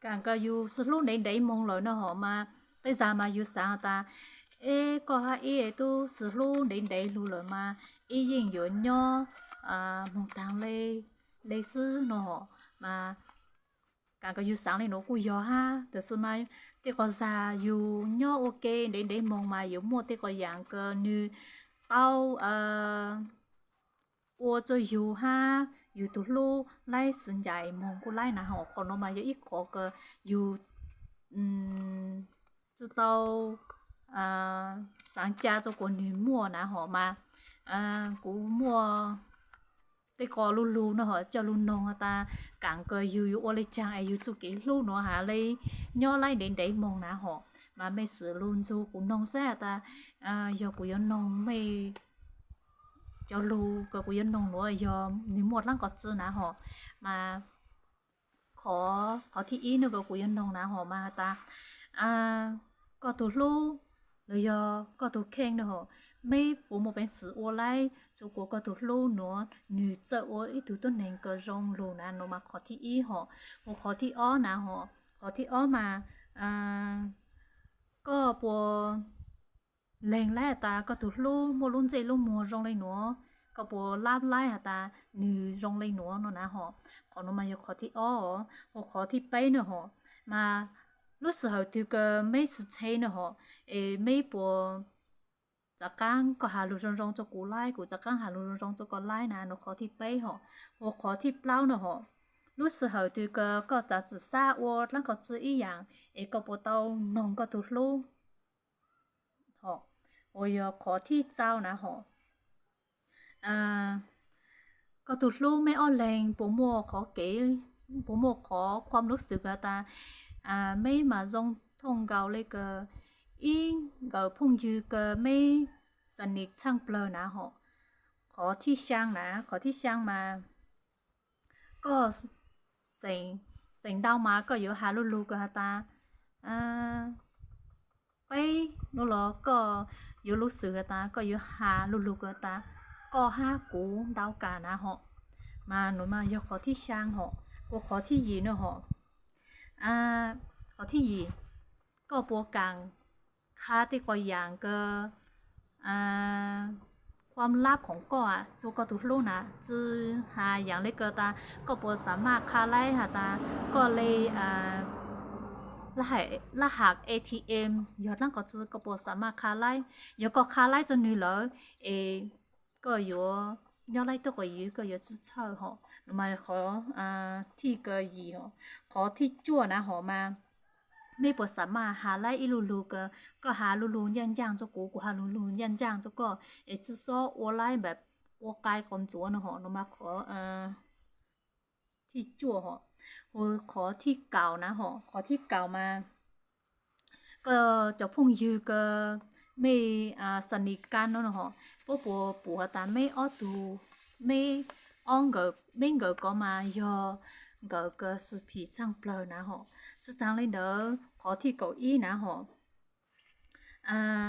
càng có yêu sự lúc đấy đấy mong rồi nó họ mà, tới giờ mà yêu sao ta. Ê, có ha ý tu sự lúc đấy đấy luôn rồi mà. Ý nhìn yêu nhau à mong tang lê lê sư nó họ mà. Càng có yêu sáng lên nó cũng yêu ha, từ xưa mai. Thì có già yêu nhau ok để đấy mong mà yêu mua thì có dạng cơ như tao ờ อยู่ตุลูไล่สนใหญ่มองกูไล่นะหอคนมาเยอะอีกขอก็อยู่อืมจะเตาอ่าสังจาจะกวนหนึ่งมั่วนะหอมาอ่ากูมั่วตกอลุลูเนาะจะลุนงตากังก็อยู่อยู่อะไรจังไออยู่จุกิลูเนาะหาเลยย่อไล่เด่นเด่นมองนะหอมาไม่สือลุนจูกูนงแซ่ตาอ่าอย่ากูย่อนงไม่ เจ้าลูก็กูยันองรัวยอมนี่หมดร่างก็เจอนะหอมาขอขอที่อีนึก็กูยันองนะหอมาตาอ่าก็ตัวลูหรือยอก็ตัวเข่งนะหอไม่ปูมาเป็นสือโอไลจูกัวก็ตัวลูหนัวหนูเจอโออีตัวต้นแหงก็รองลูนะโนมาขอที่อีหอมาขอที่อ้อนะหอขอที่อ้อมาอ่าก็ปัว แรงแรกตาก็ถูกลู่มัวลุ้นใจลู่มัวรองเลยหนัวก็ปวลาบไล่หาตาหนือรองเลยหนัวเนาะนะหอขอนมายขอที่อ้อหขอที่ไปเนาะหอมารู้สึกถึงก็ไม่สุดใจเนาะหอเอไม่ปวจากก้างก็หาลูรองรองจะกูไล่กูจากก้างหาลูรองรองจะก็ไล่นะเนาขอที่ไปหอหอขอที่เปล่าเนาะหอรู้สึกเหตุก็ก็จะจะซาอวดแล้วก็จะอีอย่างเอก็ปวดเตานองก็ถูกลู่ โอยขอที่เจ้านะหออ่าก็ตุดลูกไม่อ่อนแรงผมมัวขอเก๋ผมมัวขอความรู้สึกตาอ่าไม่มาจงทงเกาเลยก็อิงเกาพุ่งยือก็ไม่สนิทช่างเปลนะหอขอที่ช่างนะ ขอที่ช่างมา ก็เสียงเสีงดาวมาก็อยู่หาลูกๆก็ตาอ่า นูหรอก็อยู่ลูกเสือตา ก็อยู่หาลูกลูกตา ก็ห้ากูดาวกานะหาะมาหนูมายขอที่ช่างหาะกูขอที่ยีเนาหาะอ่าขอที่ยีก็ปัวกังคาที่ก็อย่างก็อ่าความลับของก่อะจูก็ถูกลูกนะจือหาอย่างเล็กเกิตา ก็ปัวสามารถคาไล่หาตา ก็เลยอ่า รหัสรหัส ATM ยอดนั่งก็จะก็บสามารถค้าไล่ยอก็ค้าไล่จนนี่แล้เอก็ยอยอดไล่ตัวก็ยืก็ยอจะเช่าหอมาขออ่าที่ก็ยีหอขอที่จั่วนะหอมาไม่ปวดสามารถหาไล่อีลูลูก็ก็หาลูลูยันย่างจะกูก็หาลูลูยันย่างจะก็เอจะซ้อวัวไล่แบบวัวกาก่อนจัวนะหอมาขออ่า ที่จั่วหอขอที่เก่านะหอขอที่เก่ามาก็จะพุ่งยือก็ไม่อ่าสนิทกันนั่นหอปุ๊บปู่ปู่บตาไม่อ้อตูไม่อ้องก็ไม่ก็ก็มายอก็ก็สุผีช่างเปล่านะหอสุดท้ายเลยเด้อขอที่เก่าอี้นะหออ่า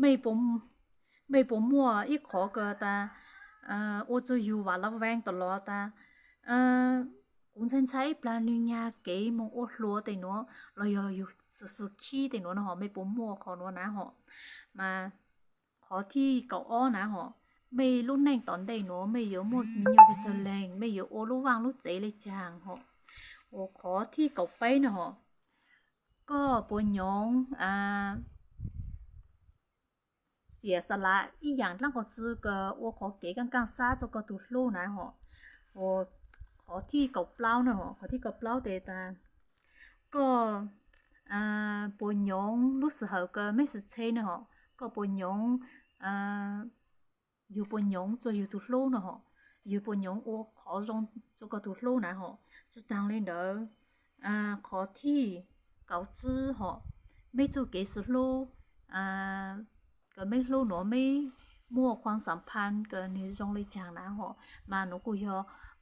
ไม่ผมไม่ผมมั่วอีขอเก็ตาเอ่อโอจะอยู่ว่าละแวงตลอดตา yêu và lắm vang tờ lo ta à cũng thân thấy plan như nhà kế mong ô lúa thì nó rồi giờ yêu sự sự khi thì nó họ mấy bố mua khó nó nè họ mà khó thi cậu o nè họ ไม่รู้แน่งตอนใดเนาะไม่เยอะหมดมีเยอะไปจะแรงไม่เยอะโอรู้วางรู้เจเลยจางเหาะโอขอที่เก่าไปเนาะก็ปวหยองอ่าเสียสละอีอย่างตั้งก็จื้อก็โอขอเก๋กังกังซาจะก็ตุลู่นะเหาะโอข ขอที่เกบเปล่าเนาะขอที่เกบเปล่าแต่ตาก็อ่าปนยงรู้สึกเขาก็ไม่สุดเชนเนาะก็ปนยงอ่อยู่ปนยงจะอยู่ตุโลเนาะอยู่ปนยงโอขอรงจะก็ตุโลนะฮะจะดังเลยเด้ออ่าขอที่เกาจื้อฮะไม่จูเกสุโลอ่าก็ไม่รู้เนาะไม่มั่วความสัมพันธ์กับในโรงเลยจางนะฮะมาหนูกูยอ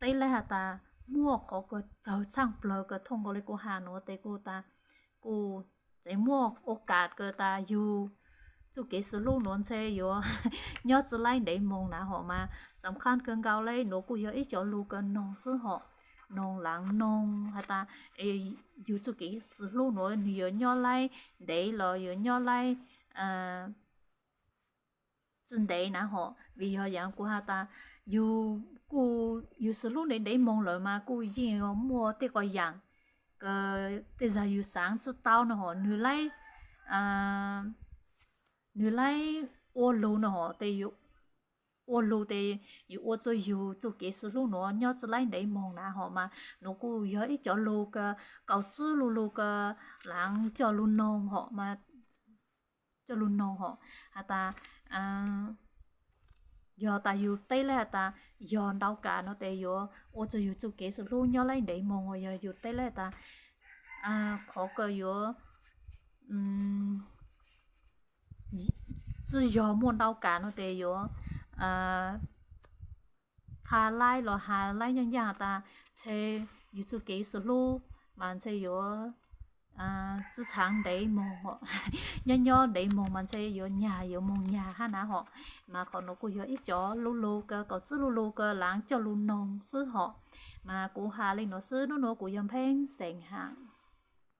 tay lại hà ta mua khó có cháu sang bờ cái thông có lấy cú hà nữa tay cú ta cú chạy mua ô cát cái ta yêu chú kế sự lô nữa xe yếu nhớ chỉ lại đấy mong nào họ mà สำคัญเกินเก่าเลยหนูกูเยอะอีจอลูกันนองซื้อหอนองหลังนองฮะตา เออยู่จุกี่ซื้อลูกหนูเยอะย่อไล่เดี๋ยวรอเยอะย่อไล่เอ่อจนเดี๋ยวนะหอวิยอย่างกูฮะตาอยู่กูอยู่ซื้อลูกเดี๋ยวเดี๋ยวมองเลยมากู ยอตาอยู่เต้เลตายอนดาวกาเนาะแต่ยอโอจะอยู่จุเกสรู้ยอไล่เดมองยออยู่เต้เลตาอ่าขอก็ยออืมจะยอมวนดาวกาเนาะแต่ยออ่าคาไล่หรอหาไล่ยังยาตาเชอยู่จุเกสรู้มันเชยอ à chú sáng đấy mồ họ nho nho đấy mồ mà chơi vô nhà, vô mồ nhà ha ná họ. Mà còn nó cũng vô ít chó lú lú cơ, có chú lú lú cơ, láng cho lú nông sư họ. Mà cụ hà lên nó sư nó nó cũng yếm phèn sành hạng.